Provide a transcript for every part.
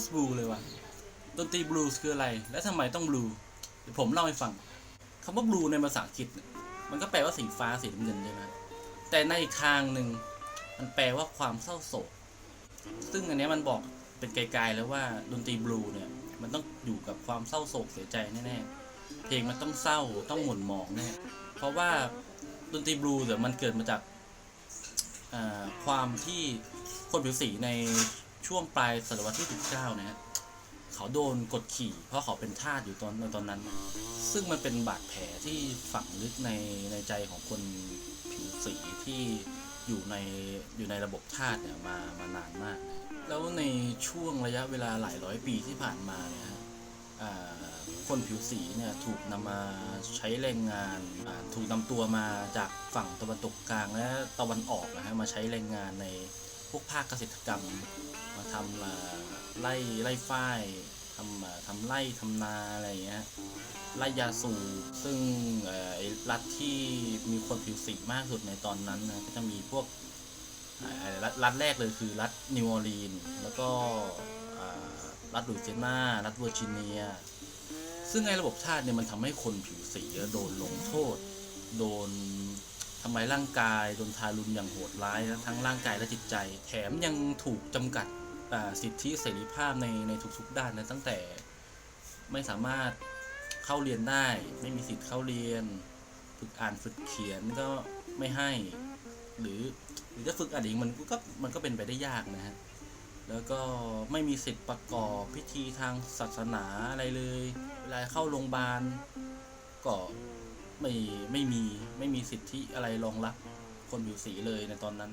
สบลูเลยว่ะดนตรีบลูส์คืออะไร และทำไมต้องบลูเดี๋ยวผมเล่าให้ฟังคำว่าบลูในภาษาอังกฤษมันก็แปลว่าสีฟ้าสีน้ำเงินใช่ไหมแต่ในอีกทางหนึ่งมันแปลว่าความเศร้าโศก ซึ่งอันนี้มันบอกเป็นไกลๆแล้วว่าดนตรีบลูเนี่ยมันต้องอยู่กับความเศร้าโศกเสียใจแน่ๆ เพลงมันต้องเศร้าต้องหม่นหมองแน่ เพราะว่าดนตรีบลูเนี่ยมันเกิดมาจากความที่คนผิวสีใน ช่วงปลายศตวรรษที่ 19 นะฮะเขาโดนกดขี่ เพราะเขาเป็นทาสอยู่ตอนในตอนนั้น ซึ่งมันเป็นบาดแผลที่ฝังลึกในในใจของคนผิวสีที่อยู่ในอยู่ในระบบทาสเนี่ยมามานานมาก แล้วในช่วงระยะเวลาหลายร้อยปีที่ผ่านมาเนี่ยฮะคนผิวสีเนี่ยถูกนำมาใช้แรงงาน ถูกนำตัวมาจากฝั่งตะวันตกกลางและตะวันออกนะฮะมาใช้แรงงานใน วกภาคเกษตรกรรม มาทำอ่าไร่ไร่ฝ้ายทำอ่าทำไร่ทำนาอะไรอย่างเงี้ยไร่ยาสูบซึ่งไอ้รัฐที่มีคนผิวสีมากสุดในตอนนั้นนะก็จะมีพวกรัฐรัฐแรกเลยคือรัฐนิวออร์ลีนแล้วก็รัฐลุยเซียนารัฐเวอร์จิเนีย ซึ่งไอ้ระบบทาสเนี่ยมันทำให้คนผิวสีโดนลงโทษ โดน ทำร้ายร่างกายโดนทารุณอย่างโหดร้ายทั้งร่างกายและจิตใจ แถมยังถูกจำกัดสิทธิเสรีภาพในในทุกๆด้านนะตั้งแต่ไม่สามารถเข้าเรียนได้ ไม่มีสิทธิ์เข้าเรียน ฝึกอ่านฝึกเขียนก็ไม่ให้ หรือหรือจะฝึกอ่านเองมันก็มันก็เป็นไปได้ยากนะฮะแล้วก็ไม่มีสิทธิ์ประกอบพิธีทางศาสนาอะไรเลย เวลาเข้าโรงพยาบาลก็ ไม่ไม่มีไม่มีสิทธิอะไรรองรับคนผิวสีเลยในตอนนั้น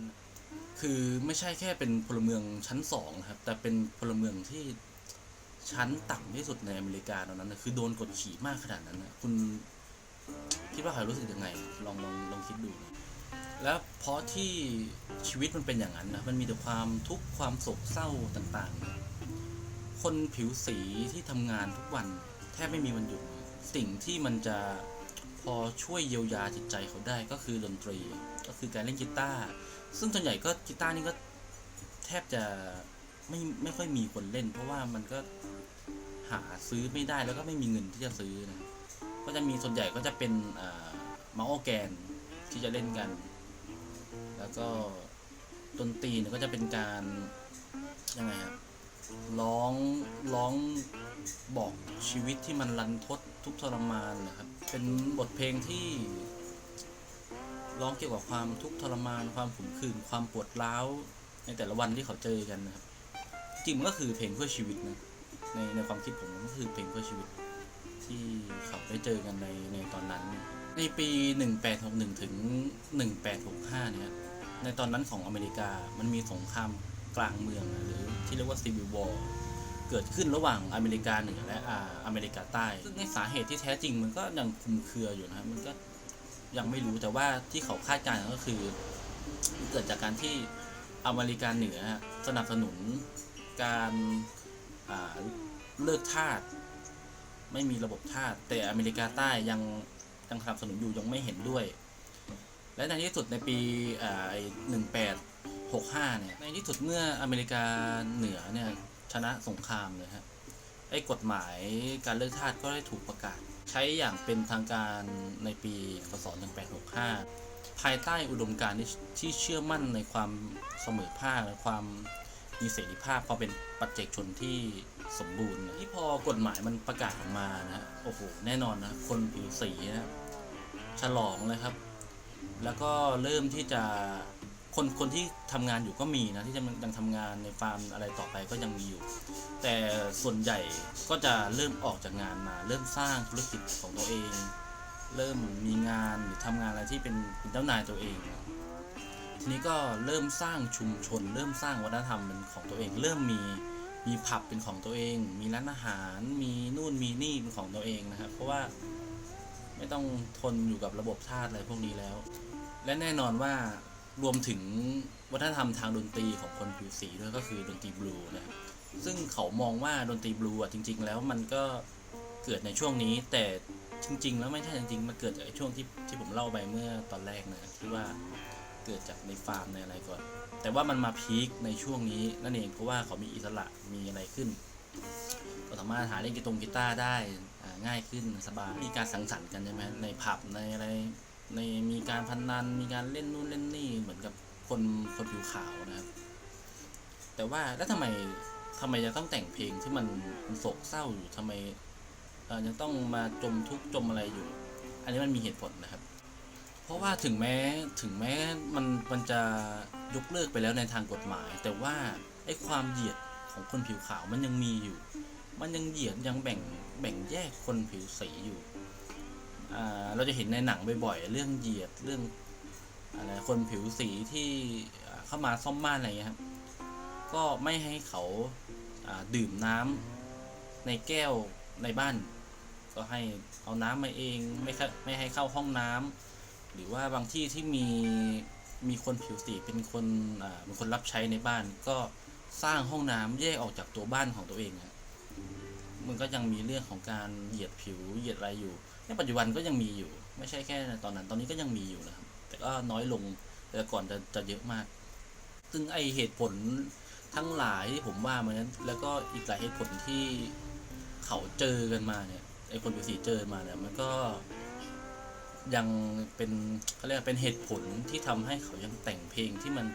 คือไม่ใช่แค่เป็นพลเมืองชั้นสองครับ แต่เป็นพลเมืองที่ชั้นต่ำที่สุดในอเมริกาตอนนั้นนะคือโดนกดขี่มากขนาดนั้นนะคุณคิดว่าเขารู้สึกยังไง ลองลองลองคิดดู แล้วเพราะที่ชีวิตมันเป็นอย่างนั้นนะมันมีแต่ความทุกข์ความโศกเศร้าต่างๆ คนผิวสีที่ทำงานทุกวันแทบไม่มีวันหยุดสิ่งที่มันจะ พอช่วยเยียวยาจิตใจเขาได้ก็คือดนตรี ก็คือการเล่นกีตาร์ซึ่งส่วนใหญ่ก็กีตาร์นี่ก็แทบจะไม่ไม่ค่อยมีคนเล่น เพราะว่ามันก็หาซื้อไม่ได้แล้วก็ไม่มีเงินที่จะซื้อนะก็จะมีส่วนใหญ่ก็จะเป็นอ่ามาโอแกนที่จะเล่นกัน แล้วก็ดนตรีเนี่ยก็จะเป็นการยังไงครับร้องร้องบอกชีวิตที่มันรันทด ทุกทรมานนะครับ เป็นบทเพลงที่ร้องเกี่ยวกับความทุกข์ทรมาน ความขุ่นขืนความปวดร้าวในแต่ละวันที่เขาเจอกันนะครับ จริงมันก็คือเพลงเพื่อชีวิตนะในในความคิดผมมันก็คือเพลงเพื่อชีวิต ที่เขาได้เจอกันในในตอนนั้น ในปี 1861 ถึง 1865 เนี่ยในตอนนั้นของอเมริกามันมีสงครามกลางเมืองหรือที่เรียกว่า Civil War เกิดขึ้นระหว่างอเมริกาเหนือและออเมริกาใต้ ซึ่งในสาเหตุที่แท้จริงมันก็ยังคลุมเครืออยู่นะครับมันก็ยังไม่รู้แต่ว่าที่เขาคาดการณ์ก็คือ เกิดจากการที่อเมริกาเหนือสนับสนุนการเลิกทาสไม่มีระบบทาสแต่อเมริกาใต้ยังยังสนับสนุนอยู่ยังไม่เห็นด้วย และในที่สุดในปีหนึ่งแปดหกห้าเนี่ยในที่สุดเมื่ออเมริกาเหนือเนี่ย ชนะสงครามเลยฮะไอ้กฎหมายการเลิกทาสก็ได้ถูกประกาศ ใช้อย่างเป็นทางการในปีพศ1865 ภายใต้อุดมการณ์ที่เชื่อมั่นในความเสมอภาคและความมีเสรีภาพพอเป็นปัจเจกชนที่สมบูรณ์ที่พอกฎหมายมันประกาศออกมานะฮะโอ้โหแน่นอนนะคนผิวสีนะฉลองเลยครับ แล้วก็เริ่มที่จะ คนคนที่ทำงานอยู่ก็มีนะที่จะยังทำงานในฟาร์มอะไรต่อไปก็ยังมีอยู่ แต่ส่วนใหญ่ก็จะเริ่มออกจากงานมา เริ่มสร้างธุรกิจของตัวเอง เริ่มมีงานหรือทำงานอะไรที่เป็นเป็นเจ้านายตัวเองทีนี้ก็เริ่มสร้างชุมชน เริ่มสร้างวัฒนธรรมเป็นของตัวเอง เริ่มมีมีผับเป็นของตัวเอง มีร้านอาหาร มีนู่นมีนี่เป็นของตัวเองนะครับ เพราะว่าไม่ต้องทนอยู่กับระบบทาสอะไรพวกนี้แล้ว และแน่นอนว่า รวมถึงวัฒนธรรมทางดนตรีของคนผิวสีด้วยก็คือดนตรีบลูนะครับซึ่งเขามองว่าดนตรีบลูอะจริง ๆ แล้วมันก็เกิดในช่วงนี้แต่จริง ๆ แล้วไม่ใช่จริงๆมันเกิดจากช่วงที่ที่ผมเล่าไปเมื่อตอนแรกนะที่ว่าเกิดจากในฟาร์มในอะไรก่อน แต่ว่ามันมาพีคในช่วงนี้นั่นเองเพราะว่าเขามีอิสระมีอะไรขึ้น ก็สามารถหาเล่นกีตงกีตาร์ได้ง่ายขึ้นสบายมีการสังสรรค์กันใช่ไหมในผับในอะไร ในมีการพนนันมีการเล่นนู่นเล่นนี่เหมือนกับคนคนผิวขาวนะครับ แต่ว่าแล้วทำไมทำไมยังต้องแต่งเพลงที่มันโศกเศร้าอยู่ทำไมยังต้องมาจมทุกข์จมอะไรอยู่ อันนี้มันมีเหตุผลนะครับ เพราะว่าถึงแม้ถึงแม้มันมันจะยกเลิกไปแล้วในทางกฎหมาย แต่ว่าไอ้ความเหยียดของคนผิวขาวมันยังมีอยู่ มันยังเหยียดยังแบ่งแบ่งแยกคนผิวสีอยู่ เราจะเห็นในหนังบ่อยๆ เรื่องเหยียดเรื่องอะไรคนผิวสีที่เข้ามาซ่อมบ้านอะไรเงี้ยครับ ก็ไม่ให้เขาดื่มน้ำในแก้วในบ้าน ก็ให้เอาน้ำมาเองไม่ไม่ให้เข้าห้องน้ำหรือว่าบางที่ที่มีมีคนผิวสีเป็นคนเป็นคนรับใช้ในบ้าน ก็สร้างห้องน้ำแยกออกจากตัวบ้านของตัวเองครับมันก็ยังมีเรื่องของการเหยียดผิวเหยียดอะไรอยู่ ในปัจจุบันก็ยังมีอยู่ ไม่ใช่แค่ตอนนั้น ตอนนี้ก็ยังมีอยู่นะครับ แต่ก็น้อยลงแต่ก่อนจะจะเยอะมาก ซึ่งไอเหตุผลทั้งหลายที่ผมว่ามานั้น แล้วก็อีกหลายเหตุผลที่เขาเจอกันมาเนี่ย ไอคนผิวสีเจอมาเนี่ย มันก็ยังเป็นเขาเรียกเป็นเหตุผลที่ทำให้เขายังแต่งเพลงที่มัน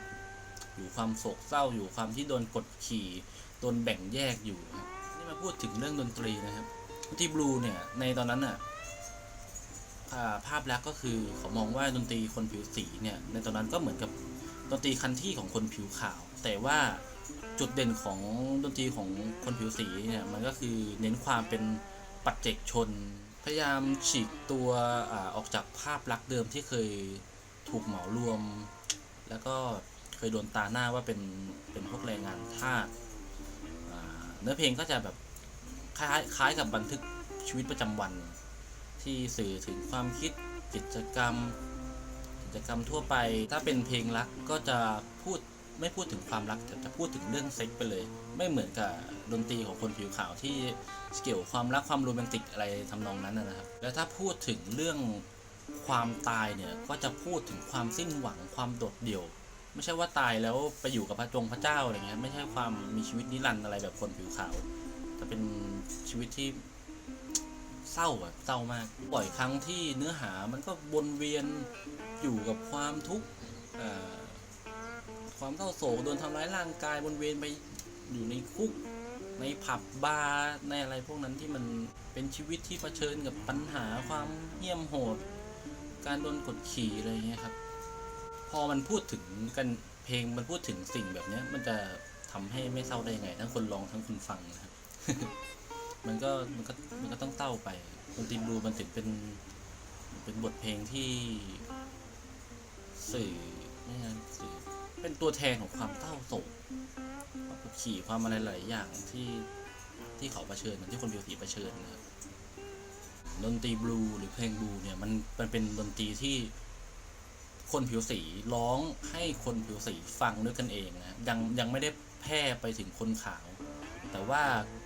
อยู่ความโศกเศร้าอยู่ความที่โดนกดขี่โดนแบ่งแยกอยู่นี่มาพูดถึงเรื่องดนตรีนะครับที่บลูเนี่ยในตอนนั้นอะอ่า ภาพลักษณ์ก็คือเขามองว่าดนตรีคนผิวสีเนี่ยในตอนนั้นก็เหมือนกับดนตรีคันที่ของคนผิวขาว แต่ว่าจุดเด่นของดนตรีของคนผิวสีเนี่ยมันก็คือเน้นความเป็นปัจเจกชน พยายามฉีกตัวอออกจากภาพลักษณ์เดิมที่เคยถูกเหมารวม แล้วก็เคยโดนตาหน้าว่าเป็นเป็นพวกแรงงานทาสเนื้อเพลงก็จะแบบคล้ายคล้ายกับบันทึกชีวิตประจำวัน ที่สื่อถึงความคิดกิจกรรม กิจกรรมทั่วไป ถ้าเป็นเพลงรักก็จะพูดไม่พูดถึงความรักแต่จะพูดถึงเรื่องเซ็กไปเลย ไม่เหมือนกับดนตรีของคนผิวขาวที่เกี่ยวความรักความโรแมนติกอะไรทำนองนั้นนะนะครับ แล้วถ้าพูดถึงเรื่องความตายเนี่ยก็จะพูดถึงความสิ้นหวังความโดดเดี่ยว ไม่ใช่ว่าตายแล้วไปอยู่กับพระจงพระเจ้าอะไรเงี้ยไม่ใช่ความมีชีวิตนิรันดร์อะไรแบบคนผิวขาวแต่เป็นชีวิตที่ เศร้าอะเศร้ามากบ่อยครั้งที่เนื้อหามันก็วนเวียนอยู่กับความทุกข์ความเศร้าโศกโดนทำร้ายร่างกายวนเวียนไปอยู่ในคุก ในผับบาร์ในอะไรพวกนั้นที่มันเป็นชีวิตที่เผชิญกับปัญหาความเหี้ยมโหด การโดนกดขี่อะไรเงี้ยครับ พอมันพูดถึงกันเพลงมันพูดถึงสิ่งแบบเนี้ยมันจะทำให้ไม่เศร้าได้ไง ทั้งคนร้องทั้งคนฟังนะครับ มันก็มันก็มันก็ต้องเต้าไปดนตรีบลูมันถึงเป็นเป็นบทเพลงที่สื่อไม่ใช่สื่อเป็นตัวแทนของความเต้าโศกความขี่ความอะไรหลายอย่างที่ที่เขาเผชิญที่คนผิวสีเผชิญนะครับดนตรีบลูหรือเพลงบลูเนี่ยมันมันเป็นดนตรีที่คนผิวสีร้องให้คนผิวสีฟังด้วยกันเองนะยังยังไม่ได้แพร่ไปถึงคนขาว แต่ว่า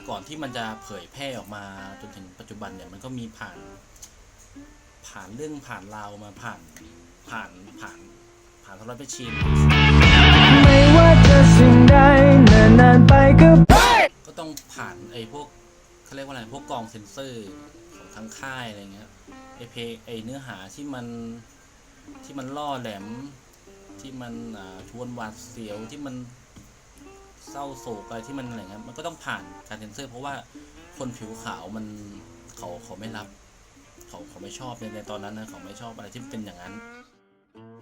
ก่อนที่มันจะเผยแพร่ออกมาจนถึงปัจจุบันเนี่ยมันก็มีผ่านผ่านเรื่องผ่านราวมาผ่านผ่านผ่านผ่านทรทัศน์ชินไม่ว่าจะสิ่งใดนิ่นนานไปก็ก็ต้องผ่านไอ้พวกเขาเรียกว่าอะไรพวกกองเซนเซอร์ของทางค่ายอะไรเงี้ยไอ้เพลงไอ้เนื้อหาที่มันที่มันล่อแหลมที่มันชวนหวาดเสียวที่มัน เศร้าโศกอะไรที่มันอะไรเงี้ยมันก็ต้องผ่านการเซ็นเซอร์ เพราะว่าคนผิวขาวมันเขาเขาไม่รับ เขาเขาไม่ชอบในในตอนนั้นนะเขาไม่ชอบอะไรที่เป็นอย่างนั้น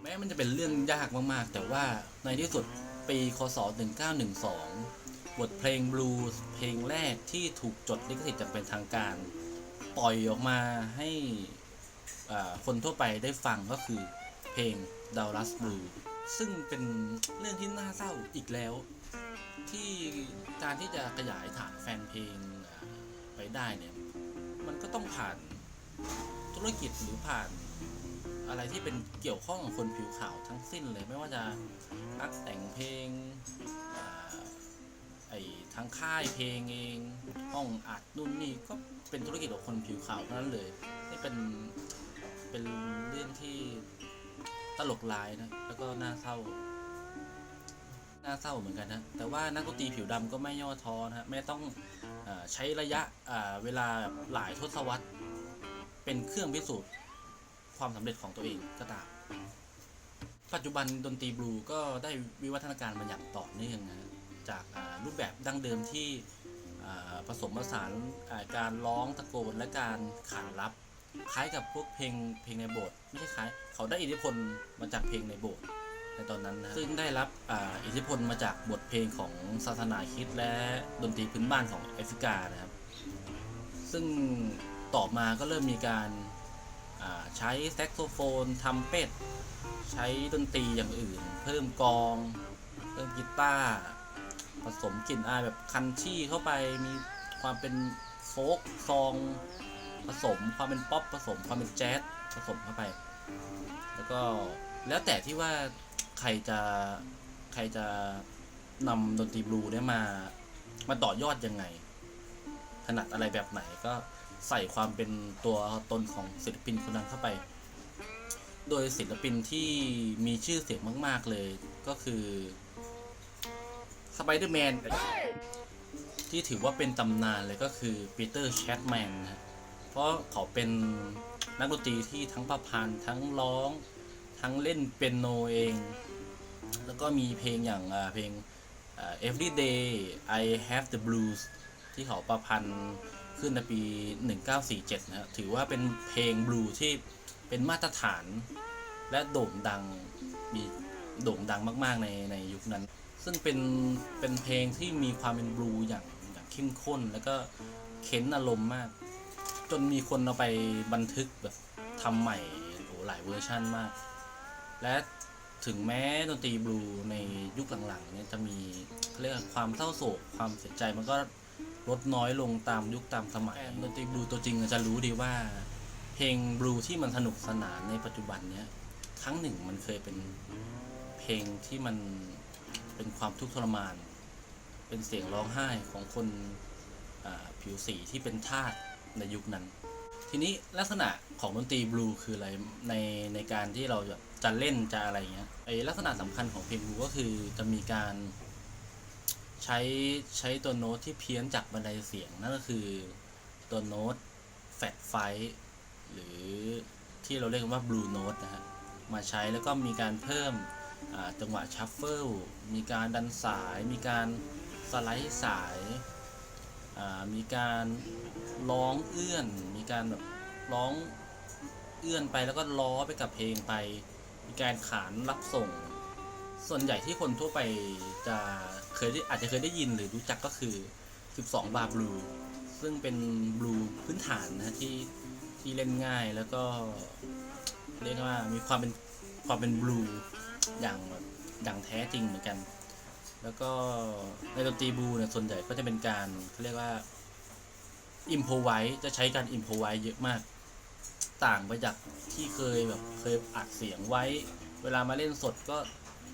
แม้มันจะเป็นเรื่องยากมากๆ แต่ว่าในที่สุดปีคศ 1912 บทเพลงบลูส์เพลงแรกที่ถูกจดลิขสิทธิ์อย่างเป็นทางการ ปล่อยออกมาให้คนทั่วไปได้ฟังก็คือเพลง d a l l a s Blue ซึ่งเป็นเรื่องที่น่าเศร้าอีกแล้ว ที่การที่จะขยายฐานแฟนเพลงไปได้เนี่ย มันก็ต้องผ่านธุรกิจหรือผ่านอะไรที่เป็นเกี่ยวข้องกับคนผิวขาวทั้งสิ้นเลยไม่ว่าจะนักแต่งเพลงไอ้ทั้งค่ายเพลงเอง ห้องอัดนู่นนี่ก็เป็นธุรกิจของคนผิวขาวเท่านั้นเลยนี่เป็นเป็นเรื่องที่ตลกร้ายนะ แล้วก็น่าเศร้า น่าเศร้าเหมือนกันนะแต่ว่านักดนตรีผิวดำก็ไม่ย่อท้อนะฮะไม่ต้องอใช้ระยะเวลาหลายทศวรรษ เป็นเครื่องพิสูจน์ความสำเร็จของตัวเองก็ตามปัจจุบันดนตรีบลูก็ได้วิวัฒนาการมาอย่างต่อเนื่องนะจากรูปแบบดั้งเดิมที่ผสมผสานการร้องตะโกนและการขานรับ คล้ายกับพวกเพลงเพลงในโบสถ์ไม่ใช่คล้าย เขาได้อิทธิพลมาจากเพลงในโบสถ์ ในตอนนั้นนะซึ่งได้รับอ,อิทธิพลมาจากบทเพลงของศาสนาคริสต์และดนตรีพื้นบ้านของแอฟริกานะครับ ซึ่งต่อมาก็เริ่มมีการใช้แซกโซโฟนทำเป็ดใช้ดนตรีอย่างอื่น เพิ่มกอง เพิ่มกีตาร์ผสมกลิ่นอายแบบคันชี่เข้าไปมีความเป็นโฟกซองผสมความเป็นป๊อปผสมความเป็นแจ๊สผสมเข้าไป แล้วก็แล้วแต่ที่ว่า ใครจะใครจะนำดนตรีบลูเนี่ยมา มาต่อยอดยังไง ถนัดอะไรแบบไหนก็ใส่ความเป็นตัวตนของศิลปินคนนั้นเข้าไป โดยศิลปินที่มีชื่อเสียงมาก ๆ เลยก็คือสไปเดอร์แมนที่ถือว่าเป็นตำนานเลยก็คือปีเตอร์แชทแมนนะเพราะเขาเป็นนักดนตรีที่ทั้งประพันธ์ทั้งร้อง ทั้งเล่นเปียโนเอง แล้วก็มีเพลงอย่างเพลง Everyday I Have the Blues ที่เขาประพันธ์ขึ้นในปี 1947 นะครับถือว่าเป็นเพลงบลูที่เป็นมาตรฐาน และโด่งดังมีโด่งดังมาก ๆ ในในยุคนั้น ซึ่งเป็นเป็นเพลงที่มีความเป็นบลูอย่างอย่างเข้มข้น แล้วก็เค้นอารมณ์มาก จนมีคนเอาไปบันทึกแบบทำใหม่โอ้หลายเวอร์ชั่นมาก และ ถึงแม้ดนตรีบลูในยุคหลังๆเนี่ยจะมีเรียกความเศร้าโศกความเสียใจมันก็ลดน้อยลงตามยุคตามสมัยดนตรีบลูตัวจริงจะรู้ดีว่า เพลงบลูที่มันสนุกสนานในปัจจุบันเนี้ยครั้งหนึ่งมันเคยเป็นเพลงที่มันเป็นความทุกข์ทรมาน เป็นเสียงร้องไห้ของคนผิวสีที่เป็นทาสในยุคนั้น ทีนี้ลักษณะของดนตรีบลูคืออะไรในในการที่เราจะ จะเล่นจะอะไรเงี้ยไอลักษณะสำคัญของเพลงบลูก็คือจะมีการใช้ใช้ตัวโน้ตที่เพี้ยนจากบันไดเสียง นั่นก็คือตัวโน้ตแฟดไฟหรือที่เราเรียกว่าบลูโน้ตนะฮะมาใช้แล้วก็มีการเพิ่มจังหวะชัฟเฟิลมีการดันสาย มีการสไลด์สาย มีการร้องเอื้อน มีการแบบร้องเอื้อนไปแล้วก็ล้อไปกับเพลงไป มีการขานรับส่ง ส่วนใหญ่ที่คนทั่วไปจะเคยได้อาจจะเคยได้ยินหรือรู้จักก็คือ 12 บาร์บลู ซึ่งเป็นบลูพื้นฐานนะที่ที่เล่นง่ายแล้วก็เรียกว่ามีความเป็นความเป็นบลูอย่างแบบอย่างแท้จริงเหมือนกัน แล้วก็ในดนตรีบลูเนี่ยส่วนใหญ่ก็จะเป็นการเขาเรียกว่าอิมพไว้จะใช้การอิมพไว้เยอะมาก ต่างไปจากที่เคยแบบเคยอัดเสียงไว้ เวลามาเล่นสดก็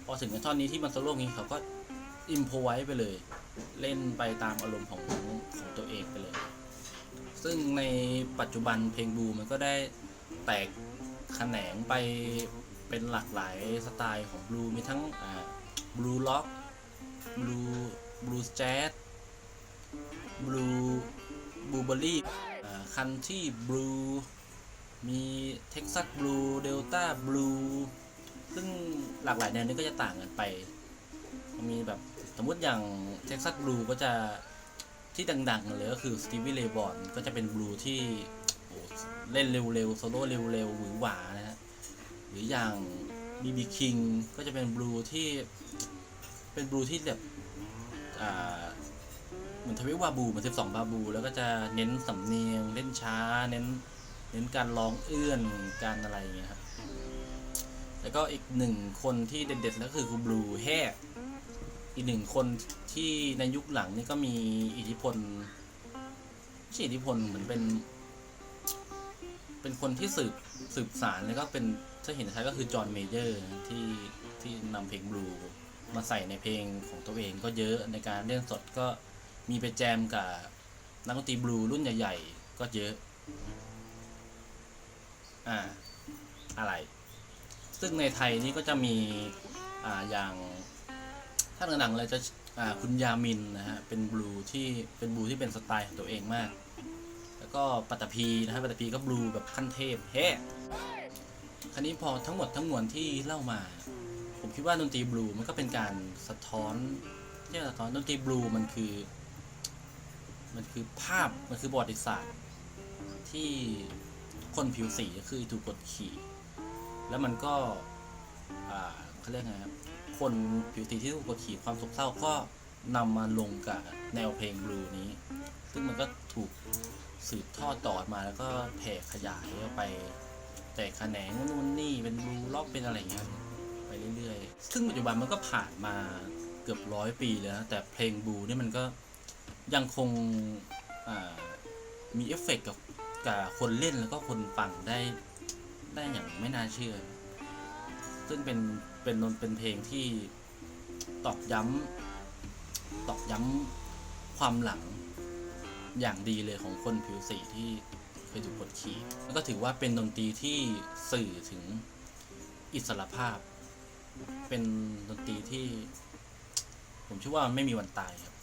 พอถึงท่อนนี้ที่มันโซโล่นี้เขาก็อิมพอไว้ไปเลย เล่นไปตามอารมณ์ของของตัวเองไปเลย ซึ่งในปัจจุบันเพลงบลูมันก็ได้แตกแขนงไปเป็นหลากหลายสไตล์ของบลูมีทั้งอ่าบลูล็อกบลูบลูแจ๊สบลูบลูเบอรี่คันที่บลู มีเท็กซัสบลูเดลต้าบลูซึ่งหลากหลายแนวนี้ก็จะต่างกันไป มีแบบสมมติอย่างเท็กซัสบลูก็จะที่ดังๆเลยก็คือสตีวีเลบอนก็จะเป็นบลูที่เล่นเร็วๆโซโล่เร็วๆหวือหวานะฮะหรืออย่างบีบีคิงก็จะเป็นบลูที่เป็นบลูที่แบบอ่าเหมือนทวิวาบูเหมือนสิบสองบาบู แล้วก็จะเน้นสำเนียงเล่นช้าเน้น น้นการร้องเอื้อนการอะไรอย่างเงี้ยครับ แล้วก็อีกหนึ่งคนที่เด็ดๆแล้วก็คือคุณบลูแฮกอีกหนึ่งคนที่ในยุคหลังนี่ก็มีอิทธิพลไม่ใช่อิทธิพลเหมือนเป็น เป็นคนที่สืบสืบสารแล้วก็เป็นถ้าเห็นชัดก็คือจอห์นเมเยอร์ที่ที่นำเพลงบลูมาใส่ในเพลงของตัวเองก็เยอะในการเล่นสดก็มีไปแจมกับนักดนตรีบลูรุ่นใหญ่ ๆ ก็เยอะ อ่าอะไร ซึ่งในไทยนี่ก็จะมีอ่าอย่างถ้าหนังๆเลยจะอ่าคุณยามินนะฮะเป็นบลูที่เป็นบลูที่เป็นสไตล์ของตัวเองมาก แล้วก็ปัตตภีนะฮะปัตตภีก็บลูแบบขั้นเทพเฮ้ครนี้พอทั้งหมดทั้งมวลที่เล่ามา ผมคิดว่าดนตรีบลูมันก็เป็นการสะท้อนที่สะท้อนดนตรีบลูมันคือ มันคือภาพมันคือประวัติศาสตร์ที่ คนผิวสีก็คือถูกกดขี่ แล้วมันก็เขาเรียกไงครับ คนผิวสีที่ถูกกดขี่ความโศกเศร้าก็นำมาลงกับแนวเพลงบลูนี้ ซึ่งมันก็ถูกสืบทอดต่อมาแล้วก็แผ่ขยายออกไป แตกแขนงนู่นนี่เป็นบลูล็อกเป็นอะไรอย่างเงี้ยไปเรื่อยๆ ซึ่งปัจจุบันมันก็ผ่านมาเกือบร้อยปีแล้ว แต่เพลงบลูนี่มันก็ยังคงมีเอฟเฟกต์กับ กับคนเล่นแล้วก็คนฟังได้ได้อย่างไม่น่าเชื่อ ซึ่งเป็นเป็นเป็นเพลงที่ตอกย้ำตอกย้ำความหลังอย่างดีเลยของคนผิวสีที่เคยถูกกดขี่แล้วก็ถือว่าเป็นดนตรีที่สื่อถึงอิสรภาพ เป็นดนตรีที่ ผมเชื่อว่าไม่มีวันตายครับ